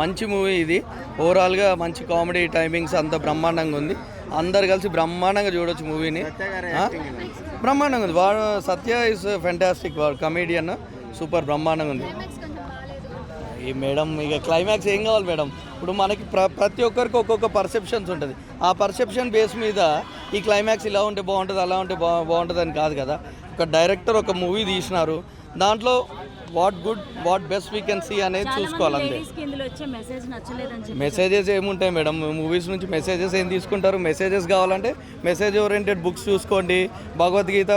మంచి మూవీ ఇది. ఓవరాల్గా మంచి కామెడీ టైమింగ్స్ అంత బ్రహ్మాండంగా ఉంది. అందరు కలిసి బ్రహ్మాండంగా చూడొచ్చు మూవీని? బ్రహ్మాండంగా ఉంది. వాడు సత్య ఇస్ ఫెంటాస్టిక్ వాడు కమేడియన్ సూపర్ బ్రహ్మాండంగా ఉంది. ఈ మేడం ఇక క్లైమాక్స్ ఏం కావాలి మేడం? ఇప్పుడు మనకి ప్ర ప్రతి ఒక్కరికి ఒక్కొక్క పర్సెప్షన్స్ ఉంటుంది. ఆ పర్సెప్షన్ బేస్ మీద ఈ క్లైమాక్స్ ఇలా ఉంటే బాగుంటుంది అలా ఉంటే బా బాగుంటుంది అని కాదు కదా. ఒక డైరెక్టర్ ఒక మూవీ తీసినారు. దాంట్లో what good what best we can see అనేది చూసుకోవాలి అంతే లేడీస్కి ఇందులో వచ్చే మెసేజ్ నచ్చలేదని చెప్పి మెసేజెస్ ఏముంటాయి మేడం? మూవీస్ నుంచి మెసేజెస్ ఏం తీసుకుంటారు? మెసేజెస్ కావాలంటే మెసేజ్ ఓరియంటెడ్ బుక్స్ చూసుకోండి. Bhagavad Gita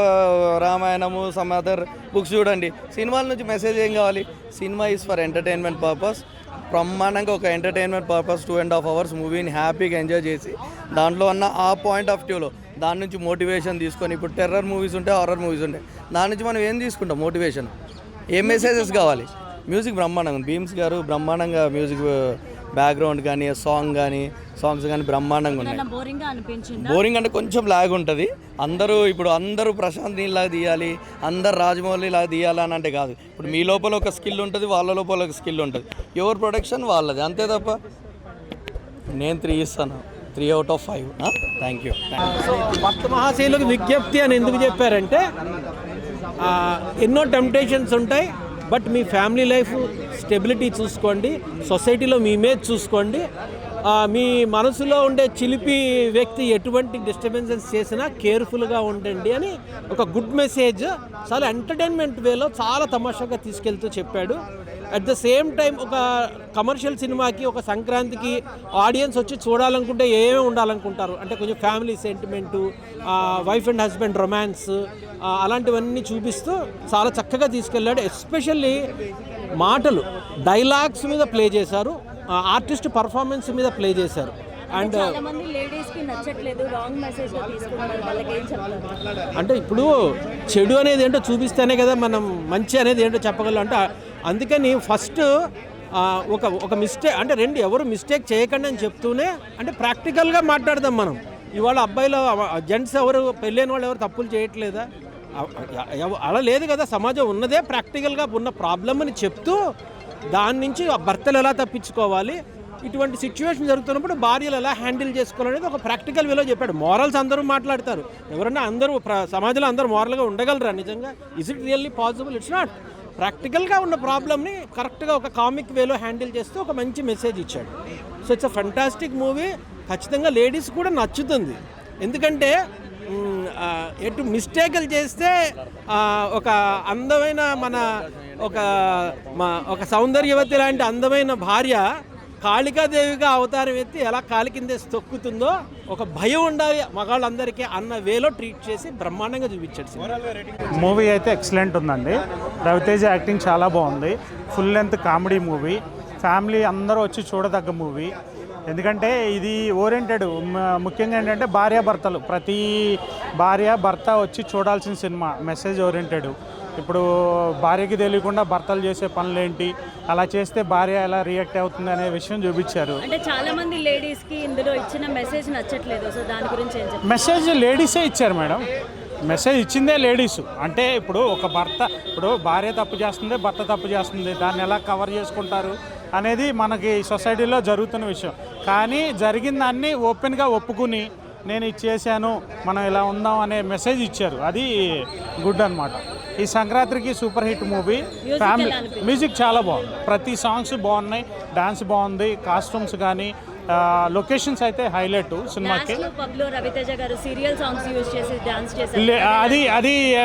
Ramayana some other books చూడండి. సినిమాల నుంచి మెసేజ్ ఏం కావాలి? Cinema is for entertainment purpose బ్రహ్మాండంగా ఒక entertainment purpose two and half hours మూవీని హ్యాపీగా ఎంజాయ్ చేసి దాంట్లో ఉన్న ఆ పాయింట్ ఆఫ్ వ్యూలో దాని నుంచి మోటివేషన్ తీసుకొని ఇప్పుడు టెర్రర్ మూవీస్ ఉంటాయి హారర్ మూవీస్ ఉంటాయి దాని నుంచి మనం ఏం తీసుకుంటాం? మోటివేషన్ ఏం మెసేజెస్ కావాలి? మ్యూజిక్ బ్రహ్మాండంగా. భీమ్స్ గారు బ్రహ్మాండంగా మ్యూజిక్ బ్యాక్గ్రౌండ్ కానీ సాంగ్ కానీ సాంగ్స్ కానీ బ్రహ్మాండంగా ఉన్నాయి. బోరింగ్గా అనిపించింది? బోరింగ్ అంటే కొంచెం లాగ్ ఉంటుంది. అందరూ ఇప్పుడు అందరూ ప్రశాంత్ నీళ్ళలాగా తీయాలి అందరు రాజమౌళి లాగా తీయాలి అని అంటే కాదు. ఇప్పుడు మీ లోపల ఒక స్కిల్ ఉంటుంది వాళ్ళ లోపల ఒక స్కిల్ ఉంటుంది. ఎవరి ప్రొడక్షన్ వాళ్ళది అంతే తప్ప నేను త్రీ ఇస్తాను. Three out of five thank you భక్త మహాశైలకు విజ్ఞప్తి అని ఎందుకు చెప్పారంటే ఎన్నో టెంప్టేషన్స్ ఉంటాయి బట్ మీ ఫ్యామిలీ లైఫ్ స్టెబిలిటీ చూసుకోండి సొసైటీలో మీ ఇమేజ్ చూసుకోండి. మీ మనసులో ఉండే చిలిపి వ్యక్తి ఎటువంటి డిస్టర్బెన్సెస్ చేసినా కేర్ఫుల్గా ఉండండి అని ఒక గుడ్ మెసేజ్ చాలా ఎంటర్టైన్మెంట్ వేలో చాలా తమాషాగా తీసుకెళ్తూ చెప్పాడు. అట్ ద సేమ్ టైం ఒక కమర్షియల్ సినిమాకి ఒక సంక్రాంతికి ఆడియన్స్ వచ్చి చూడాలనుకుంటే ఏమేమి ఉండాలనుకుంటారు? అంటే కొంచెం family sentiment wife and husband romance అలాంటివన్నీ చూపిస్తూ చాలా చక్కగా తీసుకెళ్ళాడు. ఎస్పెషల్లీ మాటలు డైలాగ్స్ మీద ప్లే చేశారు. ఆర్టిస్ట్ పర్ఫార్మెన్స్ మీద ప్లే చేశారు. అండ్ అంటే ఇప్పుడు చెడు అనేది ఏంటో చూపిస్తేనే కదా మనం మంచి అనేది ఏంటో చెప్పగలం. అంటే అందుకని ఫస్ట్ ఒక ఒక మిస్టేక్ అంటే రెండు ఎవరు మిస్టేక్ చేయకండి అని చెప్తూనే అంటే ప్రాక్టికల్గా మాట్లాడదాం మనం. ఇవాళ అబ్బాయిలు జెంట్స్ ఎవరు పెళ్ళైన వాళ్ళు ఎవరు తప్పులు చేయట్లేదా? అలా లేదు కదా సమాజం ఉన్నదే ప్రాక్టికల్గా ఉన్న ప్రాబ్లమ్ అని చెప్తూ దాని నుంచి భర్తలు ఎలా తప్పించుకోవాలి? ఇటువంటి సిచ్యువేషన్ జరుగుతున్నప్పుడు భార్యలు ఎలా హ్యాండిల్ చేసుకోవాలనేది ఒక ప్రాక్టికల్ వేలో చెప్పాడు. మోరల్స్ అందరూ మాట్లాడతారు. ఎవరన్నా అందరూ ప్ర- సమాజంలో అందరూ మోరల్గా ఉండగలరా? నిజంగా is it really possible it's not ప్రాక్టికల్గా ఉన్న ప్రాబ్లమ్ని కరెక్ట్గా ఒక కామిక్ వేలో హ్యాండిల్ చేస్తూ ఒక మంచి మెసేజ్ ఇచ్చాడు. So it's a fantastic movie ఖచ్చితంగా లేడీస్ కూడా నచ్చుతుంది. ఎందుకంటే ఎటు మిస్టేకులు చేస్తే ఒక అందమైన మన ఒక మా ఒక సౌందర్యవతి లాంటి అందమైన భార్య కాళికాదేవిగా అవతారం ఎత్తి ఎలా కాలి కింద తొక్కుతుందో ఒక భయం ఉండాలి మగాళ్ళందరికీ అన్న వేలో ట్రీట్ చేసి బ్రహ్మాండంగా చూపించాడు మూవీ అయితే ఎక్సలెంట్ ఉందండి. రవితేజ యాక్టింగ్ చాలా బాగుంది. Full length comedy movie. Family అందరూ వచ్చి చూడదగ్గ మూవీ. ఎందుకంటే ఇది ఓరియంటెడ్. ముఖ్యంగా ఏంటంటే భార్యాభర్తలు. ప్రతి భార్య భర్త వచ్చి చూడాల్సిన సినిమా మెసేజ్ ఓరియంటెడ్. ఇప్పుడు భార్యకి తెలియకుండా భర్తలు చేసే పనులేంటి? అలా చేస్తే భార్య ఎలా రియాక్ట్ అవుతుంది అనే విషయం చూపించారు. అంటే చాలా మంది లేడీస్కి ఇందులో ఇచ్చిన మెసేజ్ నచ్చట్లేదు. సో దాని గురించి మెసేజ్ లేడీసే ఇచ్చారు మేడం. మెసేజ్ ఇచ్చిందే లేడీస్. అంటే ఇప్పుడు ఒక భర్త ఇప్పుడు భార్య తప్పు చేస్తుంది భర్త తప్పు చేస్తుంది దాన్ని ఎలా కవర్ చేసుకుంటారు అనేది మనకి సొసైటీలో జరుగుతున్న విషయం. కానీ జరిగిన దాన్ని ఓపెన్గా ఒప్పుకుని నేను ఇది చేశాను మనం ఇలా ఉందాం అనే మెసేజ్ ఇచ్చారు. అది గుడ్ అన్నమాట. ఈ సంక్రాంతికి super hit movie. Family music చాలా బాగుంది. ప్రతి సాంగ్స్ బాగున్నాయి డాన్స్ బాగుంది కాస్ట్యూమ్స్ కానీ లొకేషన్స్ అయితే హైలైట్ సినిమాకి. డాన్స్లో పబ్లో రవితేజ గారు సీరియల్ సాంగ్స్ యూజ్ చేసి డాన్స్ చేశారు. లే- అది అది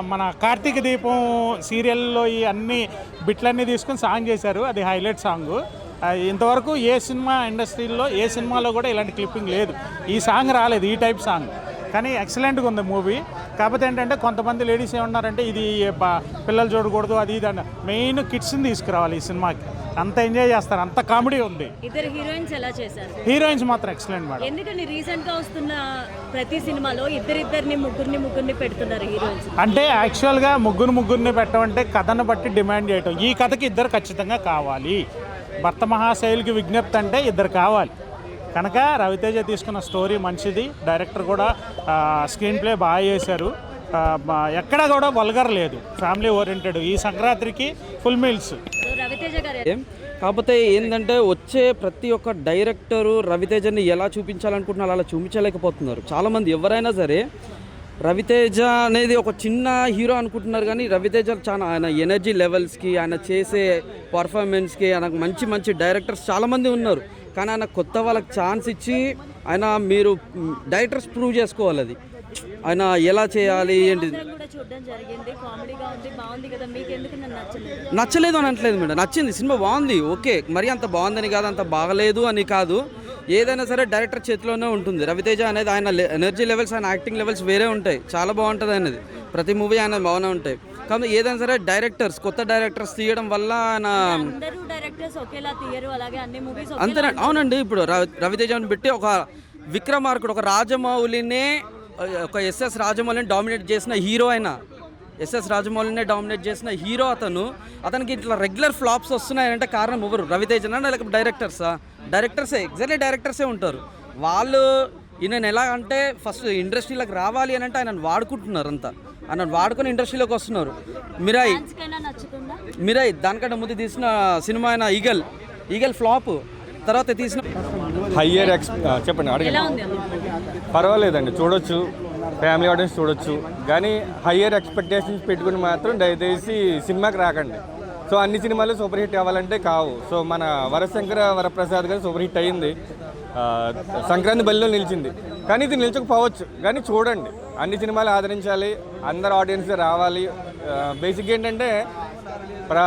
మన కార్తీక దీపం సీరియల్లో ఈ అన్ని బిట్లన్నీ తీసుకొని సాంగ్ చేశారు. అది హైలైట్ సాంగ్ ఇంతవరకు ఏ సినిమా ఇండస్ట్రీలో ఏ సినిమాలో కూడా ఇలాంటి క్లిప్పింగ్ లేదు. ఈ సాంగ్ రాలేదు ఈ టైప్ సాంగ్ కానీ ఎక్సలెంట్గా ఉంది మూవీ కాకపోతే ఏంటంటే కొంతమంది లేడీస్ ఏమన్నారంటే ఇది పిల్లలు చూడకూడదు అది ఇది అన్న. మెయిన్ కిడ్స్ని తీసుకురావాలి ఈ సినిమాకి. అంత ఎంజాయ్ చేస్తారు అంత కామెడీ ఉంది. ఇద్దరు హీరోయిన్స్ ఎలా చేశారు? హీరోయిన్స్ మాత్రం ఎక్సలెంట్ మేడం. ఎందుకని రీసెంట్గా వస్తున్న ప్రతి సినిమాలో ఇద్దరిద్దరిని ముగ్గురిని ముగ్గురిని పెడుతున్నారు హీరోయిన్స్? అంటే యాక్చువల్గా ముగ్గురు ముగ్గురిని పెట్టమంటే కథను బట్టి డిమాండ్ చేయటం. ఈ కథకి ఇద్దరు ఖచ్చితంగా కావాలి. భర్త మహాశైలికి విజ్ఞప్తి అంటే ఇద్దరు కావాలి. కనుక రవితేజ తీసుకున్న స్టోరీ మంచిది. డైరెక్టర్ కూడా స్క్రీన్ ప్లే బాగా చేశారు. ఎక్కడా కూడా వల్గర్ లేదు. ఫ్యామిలీ ఓరియంటెడ్ ఈ సంక్రాంతికి ఫుల్ మీల్స్ రవితేజ గారు కాకపోతే ఏంటంటే వచ్చే ప్రతి ఒక్క డైరెక్టరు రవితేజని ఎలా చూపించాలనుకుంటున్నారు అలా చూపించలేకపోతున్నారు. చాలామంది ఎవరైనా సరే రవితేజ అనేది ఒక చిన్న హీరో అనుకుంటున్నారు కానీ రవితేజ చాలా ఆయన ఎనర్జీ లెవెల్స్కి ఆయన చేసే పర్ఫార్మెన్స్కి ఆయనకు మంచి మంచి డైరెక్టర్స్ చాలామంది ఉన్నారు. కానీ ఆయన కొత్త వాళ్ళకి ఛాన్స్ ఇచ్చి ఆయన మీరు డైరెక్టర్స్ ప్రూవ్ చేసుకోవాలి అది. ఆయన ఎలా చేయాలి ఏంటి? నచ్చలేదు? అని అనట్లేదు మేడం నచ్చింది సినిమా బాగుంది ఓకే మరి అంత బాగుందని కాదు అంత బాగలేదు అని కాదు. ఏదైనా సరే డైరెక్టర్ చేతిలోనే ఉంటుంది. రవితేజ అనేది ఆయన ఎనర్జీ లెవెల్స్ ఆయన యాక్టింగ్ లెవెల్స్ వేరే ఉంటాయి. చాలా బాగుంటుంది అనేది ప్రతి మూవీ ఆయన బాగానే ఉంటాయి. కానీ ఏదైనా సరే డైరెక్టర్స్ కొత్త డైరెక్టర్స్ తీయడం వల్ల ఆయన అంతేనా అవునండి ఇప్పుడు రవి రవితేజని పెట్టి ఒక విక్రమార్కుడు ఒక రాజమౌళినే ఒక ఎస్ఎస్ రాజమౌళిని డామినేట్ చేసిన హీరో అయిన ఎస్ఎస్ రాజమౌళినే డామినేట్ చేసిన హీరో అతను అతనికి ఇట్లా రెగ్యులర్ ఫ్లాప్స్ వస్తున్నాయంటే కారణం ఎవరు? రవితేజనా లేకపోతే డైరెక్టర్సా? డైరెక్టర్సే ఎగ్జాక్ట్లీ డైరెక్టర్సే ఉంటారు. వాళ్ళు ఈయన ఎలా అంటే ఫస్ట్ ఇండస్ట్రీలోకి రావాలి అని అంటే ఆయన వాడుకుంటున్నారు అంతా. ఆయన వాడుకొని ఇండస్ట్రీలోకి వస్తున్నారు. మిరాయి మిరాయి దానికంటే ముందు తీసిన సినిమా అయిన ఈగల్ ఈగల్ ఫ్లాప్. తర్వాత తీసిన హయ్యర్ ఎక్స్ చెప్పండి అడగండి? పర్వాలేదండి చూడొచ్చు. ఫ్యామిలీ ఆడియన్స్ చూడొచ్చు. కానీ హయ్యర్ ఎక్స్పెక్టేషన్స్ పెట్టుకుని మాత్రం దయచేసి సినిమాకి రాకండి. సో అన్ని సినిమాలు సూపర్ హిట్ అవ్వాలంటే కావు. సో మన వరశంకర వరప్రసాద్ గారు సూపర్ హిట్ అయ్యింది. సంక్రాంతి బలిలో నిలిచింది. కానీ ఇది నిలిచకపోవచ్చు. కానీ చూడండి అన్ని సినిమాలు ఆదరించాలి అందరు ఆడియన్స్ రావాలి. బేసిక్ ఏంటంటే ప్ర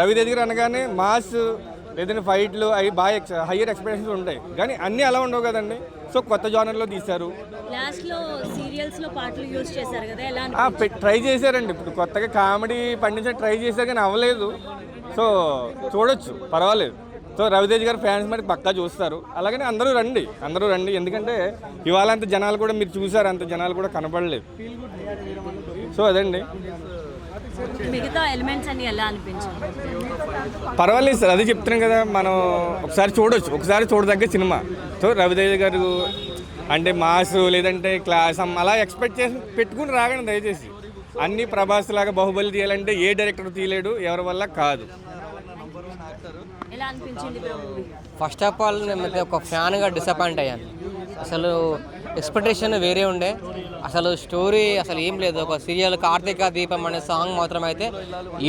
రవితేజ్ గారు అనగానే మాస్ లేదంటే ఫైట్లు అవి బాగా ఎక్స్ హయ్యర్ ఎక్స్పెక్టేషన్స్ ఉంటాయి. కానీ అన్నీ అలా ఉండవు కదండి. సో కొత్త జానర్లో తీశారు. ట్రై చేశారండి. ఇప్పుడు కొత్తగా కామెడీ పండించడం ట్రై చేశారు కానీ అవ్వలేదు. సో చూడొచ్చు పర్వాలేదు. సో రవితేజ్ గారు ఫ్యాన్స్ మరి పక్కా చూస్తారు. అలాగని అందరూ రండి అందరూ రండి. ఎందుకంటే ఇవాళ అంత జనాలు కూడా మీరు చూసారు అంత జనాలు కూడా కనపడలేదు సో అదండి. మిగతా ఎలిమెంట్స్ అన్ని ఎలా అనిపించాయి? పర్వాలేదు సార్ అదే చెప్తున్నాం కదా మనం ఒకసారి చూడొచ్చు. ఒకసారి చూడదగ్గ సినిమా. సో రవితేజ గారు అంటే మాస్ లేదంటే క్లాస్ అలా ఎక్స్పెక్ట్ చేసి పెట్టుకుని రాగండి దయచేసి. అన్ని ప్రభాస్ లాగా బాహుబలి తీయాలంటే ఏ డైరెక్టర్ తీయలేడు ఎవరి వల్ల కాదు. అనిపించింది ఫస్ట్ ఆఫ్ ఆల్ నేను ఒక ఫ్యాన్గా డిసప్పాయింట్ అయ్యాను. అసలు ఎక్స్పెక్టేషన్ వేరే ఉండే. అసలు స్టోరీ అసలు ఏం లేదు. ఒక సీరియల్ కార్తీక దీపం అనే సాంగ్ మాత్రం అయితే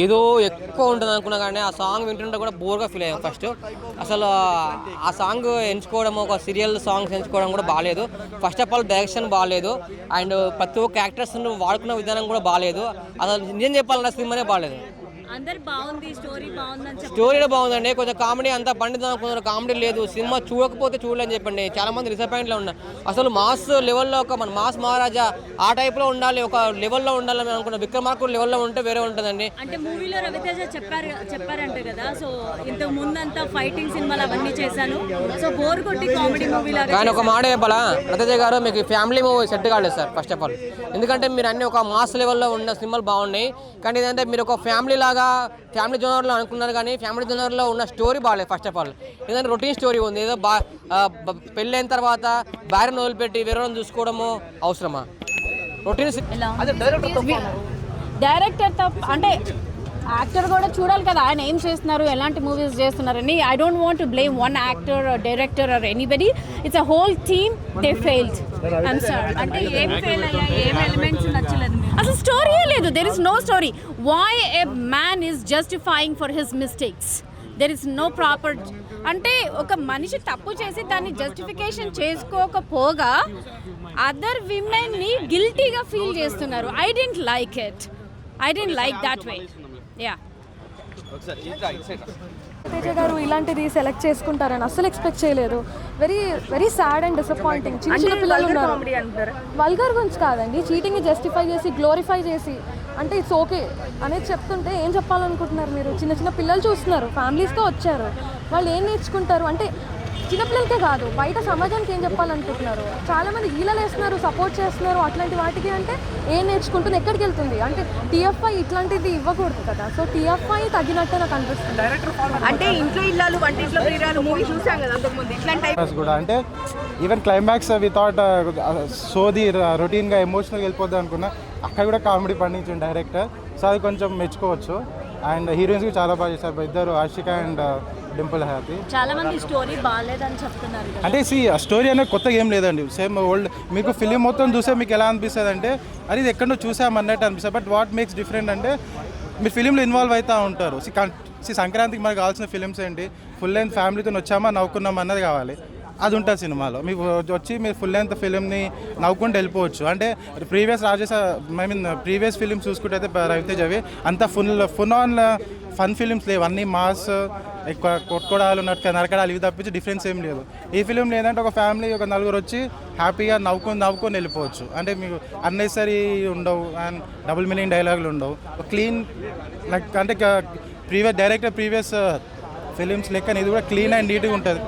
ఏదో ఎక్కువ ఉంటుంది అనుకున్నా కానీ ఆ సాంగ్ వింటుంటే కూడా బోర్గా ఫీల్ అయ్యాం ఫస్ట్ అసలు ఆ సాంగ్ ఎంచుకోవడం ఒక సీరియల్ సాంగ్స్ ఎంచుకోవడం కూడా బాగాలేదు ఫస్ట్ ఆఫ్ ఆల్ డైరెక్షన్ బాగాలేదు అండ్ ప్రతి ఒక్క యాక్టర్స్ వాడుకున్న విధానం కూడా బాగాలేదు అసలు నిజం చెప్పాలన్న సినిమానే బాగాలేదు అందరు బాగుంది స్టోరీ బాగుందని బాగుందండి. కొంచెం కామెడీ అంతా పండిద్దాం అనుకున్నారు. కామెడీ లేదు. సినిమా చూడకపోతే చూడలేని చెప్పండి. చాలా మంది డిసప్పాయింట్లో ఉన్నారు. అసలు మాస్ లెవెల్లో ఒక మన మాస్ మహారాజా ఆ టైప్లో ఉండాలి. ఒక లెవెల్లో ఉండాలని అనుకున్న విక్రమార్కుడు లెవెల్లో ఉంటే వేరే ఉంటుందండి. అంటే మూవీలో రవితేజ చెప్పారు చెప్పారంట కదా. సో ఇంతకు ముందంతా ఫైటింగ్ సినిమాలు అవన్నీ చేశాను. సో బోర్ కొట్టి కామెడీ మూవీ కానీ ఒక మాట చెప్పాలా? రతేజ గారు మీకు ఫ్యామిలీ మూవీ సెట్ కాలేదు సార్ ఫస్ట్ ఆఫ్ ఆల్ ఎందుకంటే మీరు అన్ని ఒక మాస్ లెవెల్లో ఉన్న సినిమాలు బాగున్నాయి. కానీ ఏంటంటే మీరు ఒక ఫ్యామిలీ లాగా ఫ్యామిలీ జోనర్లో అనుకున్నారు కానీ ఫ్యామిలీ జోనర్లో ఉన్న స్టోరీ బాగాలేదు ఫస్ట్ ఆఫ్ ఆల్ ఎందుకంటే రొటీన్ స్టోరీ ఉంది. ఏదో బా పెళ్ళైన తర్వాత భార్యను వదిలిపెట్టి వేరే చూసుకోవడము అవసరమా? రొటీన్ అదే డైరెక్టర్ డైరెక్టర్ తప్ప అంటే యాక్టర్ కూడా చూడాలి కదా ఆయన ఏం చేస్తున్నారు ఎలాంటి మూవీస్ చేస్తున్నారని. I don't want to blame one actor director or anybody it's a whole team they failed అంటే ఏం ఫెయిల్ అయ్యాయి? ఏం ఎలిమెంట్స్ నచ్చలేదు? అసలు స్టోరీయే లేదు. There is no story why a man is justifying for his mistakes there is no proper అంటే ఒక మనిషి తప్పు చేసి దాన్ని జస్టిఫికేషన్ చేసుకోకపోగా అదర్ విమెన్ని గిల్టీగా ఫీల్ చేస్తున్నారు. I don't like it I don't like that way yeah Teja గారు ఇలాంటిది సెలెక్ట్ చేసుకుంటారని అస్సలు ఎక్స్పెక్ట్ చేయలేదు. Very very sad and disappointing చిన్న చిన్న పిల్లలు ఉన్నారు. వల్గర్ గురించి కాదండి. చీటింగ్ జస్టిఫై చేసి గ్లోరిఫై చేసి అంటే ఇట్స్ ఓకే అనేది చెప్తుంటే ఏం చెప్పాలనుకుంటున్నారు మీరు? చిన్న చిన్న పిల్లలు చూస్తున్నారు. ఫ్యామిలీస్తో వచ్చారు. వాళ్ళు ఏం నేర్చుకుంటారు? అంటే చిన్నపిల్లలకే కాదు బయట సమాజానికి ఏం చెప్పాలనుకుంటున్నారు? చాలా మంది ఈలలు వేస్తున్నారు సపోర్ట్ చేస్తున్నారు అట్లాంటి వాటికి అంటే ఏం నేర్చుకుంటుంది ఎక్కడికి వెళ్తుంది? అంటే టీఎఫ్ఐ ఇట్లాంటిది ఇవ్వకూడదు కదా. సో టీఎఫ్ఐ తగ్గినట్టే నాకు అనిపిస్తుంది. అంటే ఇంట్లో ఇల్లాలు ప్రియురాలు మూవీ చూసాం కదా అంతకుముందు. ఇట్లాంటి టైప్ కూడా. అంటే ఈవెన్ క్లైమాక్స్ వి థాట్ సోది రొటీన్గా ఎమోషనల్గా వెళ్ళిపోద్ది అనుకున్నా అక్కడ కూడా కామెడీ పండించింది డైరెక్టర్ సో అది కొంచెం మెచ్చుకోవచ్చు. అండ్ హీరోయిన్స్ కూడా చాలా బాగా చేశారు. ఇద్దరు ఆషిక అండ్ డింపుల్ హ్యాపీ. చాలా మంది స్టోరీ బాగాలేదని చెప్తున్నారు అంటే సి స్టోరీ అనేది కొత్తగా ఏం లేదండి. సేమ్ ఓల్డ్ మీకు ఫిలిం మొత్తం చూస్తే మీకు ఎలా అనిపిస్తుంది అంటే అది ఇది ఎక్కడో చూసామన్నట్టు అనిపిస్తుంది. బట్ వాట్ మేక్స్ డిఫరెంట్ అంటే మీరు ఫిలింలో ఇన్వాల్వ్ అవుతూ ఉంటారు. సి సంక్రాంతికి మనకు కావాల్సిన ఫిలిమ్స్ ఏంటి? ఫుల్ లెంత్ ఫ్యామిలీతో వచ్చామా? నవ్వుకున్నాం అన్నది కావాలి. అది ఉంటుంది సినిమాలో. మీకు వచ్చి మీరు ఫుల్ లెంత్ ఫిలింని నవ్వుకుంటూ వెళ్ళిపోవచ్చు. అంటే previous Rajesh I mean previous film చూసుకుంటే అయితే రవితేజ్ అవి అంత full full on fun films లేవు. అన్నీ మాస్ ఎక్కువ కొట్టుకోవడాలు నరక నరకడాలు ఇవి తప్పించి డిఫరెన్స్ ఏం లేదు. ఈ ఫిలిం లేదంటే ఒక ఫ్యామిలీ ఒక నలుగురు వచ్చి హ్యాపీగా నవ్వుకొని నవ్వుకొని వెళ్ళిపోవచ్చు. అంటే మీకు అన్నెసరీ ఉండవు అండ్ డబుల్ మీనింగ్ డైలాగులు ఉండవు. క్లీన్ లైక్ అంటే ప్రీవియస్ డైరెక్టర్ ప్రీవియస్ ఫిలిమ్స్ లెక్క ఇది కూడా క్లీన్ అండ్ నీట్గా ఉంటుంది.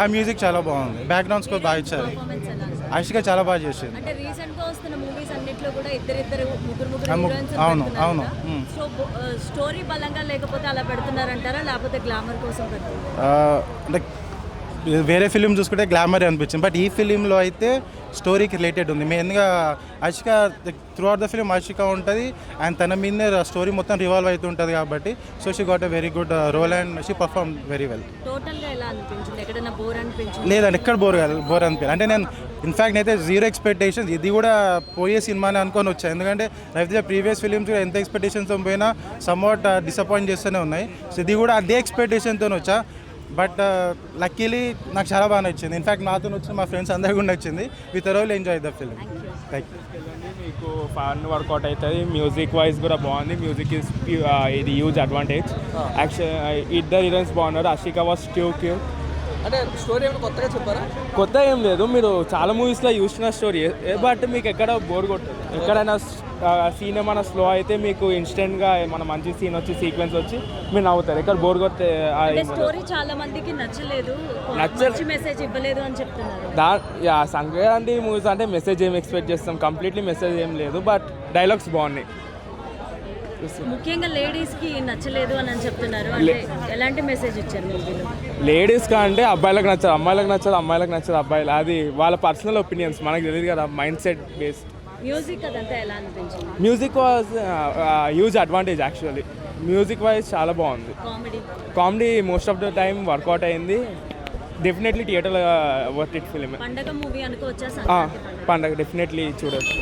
ఆ మ్యూజిక్ చాలా బాగుంది. బ్యాక్గ్రౌండ్ స్కోర్ బాగా ఇచ్చారు? ఆషిక చాలా బాగా చేసింది. అంటే అవును, అవును, స్టోరీ బలంగా లేకపోతే అలా పెడుతున్నారంటారా? లేకపోతే గ్లామర్ కోసం లైక్ వేరే ఫిలిం చూసుకుంటే గ్లామర్ అనిపించింది. బట్ ఈ ఫిలింలో అయితే స్టోరీకి రిలేటెడ్ ఉంది. మెయిన్గా Ashika throughout the film Ashika ఉంటుంది అండ్ తన మీదే స్టోరీ మొత్తం రివాల్వ్ అవుతూ ఉంటుంది కాబట్టి so she got a very good role and she perform very well లేదండి ఎక్కడ బోర్ బోర్ అనిపించదు అంటే నేను ఇన్ఫాక్ట్ అయితే జీరో ఎక్స్పెక్టేషన్స్ ఇది కూడా పోయే సినిమాని అనుకొని వచ్చాను ఎందుకంటే రవితేజ ప్రీవియస్ ఫిలిమ్స్ కూడా ఎంత ఎక్స్పెక్టేషన్తో పోయినా సమ్వాట్ డిసప్పాయింట్ చేస్తూనే ఉన్నాయి. సో ఇది కూడా అదే ఎక్స్పెక్టేషన్తో వచ్చా. బట్ లక్కీలీ నాకు చాలా బాగా నచ్చింది. ఇన్ఫాక్ట్ నాతో వచ్చిన మా ఫ్రెండ్స్ అందరికీ కూడా నచ్చింది. With role enjoy the film thank you మీకు ఫన్ వర్కౌట్ అవుతుంది. మ్యూజిక్ వైజ్ కూడా బాగుంది. మ్యూజిక్ ఇస్ ఇది యూజ్ అడ్వాంటేజ్ యాక్చువల్ ఇద్దరు హీరోయిన్స్ బాగున్నారు అషిక వాస్ ట్యూ క్యూ అంటే స్టోరీ ఏమైనా కొత్తగా చెప్పారా? కొత్త ఏం లేదు. మీరు చాలా మూవీస్లో చూసిన స్టోరీ బట్ మీకు ఎక్కడ బోర్ కొట్టదు. ఎక్కడైనా సీన్ ఏమైనా స్లో అయితే మీకు ఇన్స్టెంట్గా మన మంచి సీన్ వచ్చి సీక్వెన్స్ వచ్చి మీరు నవ్వుతారు. ఎక్కడ బోర్ కొట్టే. స్టోరీ చాలా మందికి నచ్చలేదు. నచ్చ- మంచి మెసేజ్ ఇవ్వలేదు అని చెప్తున్నారు. దా యా సంక్రాంతి మూవీస్ అంటే మెసేజ్ ఏం ఎక్స్పెక్ట్ చేస్తాం. కంప్లీట్లీ మెసేజ్ ఏం లేదు. బట్ డైలాగ్స్ బాగున్నాయి. ముఖ్యంగా లేడీస్కి నచ్చలేదు అని చెప్తున్నారు. అంటే ఎలాంటి మెసేజ్ ఇచ్చారు మూవీలో లేడీస్ కా అంటే అబ్బాయిలకు నచ్చదు అమ్మాయిలకు నచ్చదు అమ్మాయిలకు నచ్చదు అబ్బాయిలు. అది వాళ్ళ పర్సనల్ ఒపీనియన్స్ మనకు తెలియదు కదా మైండ్ సెట్ బేస్డ్. మ్యూజిక్ అదంతా ఎలా అనిపించింది? Music was huge advantage actually. Music wise చాలా బాగుంది. Comedy? Comedy most of the time work out అయింది. డెఫినెట్లీ థియేటర్లో వర్త్ ఇట్ ఫిలిం పండగ మూవీ అనుకోవచ్చా పండగ డెఫినెట్లీ చూడొచ్చు.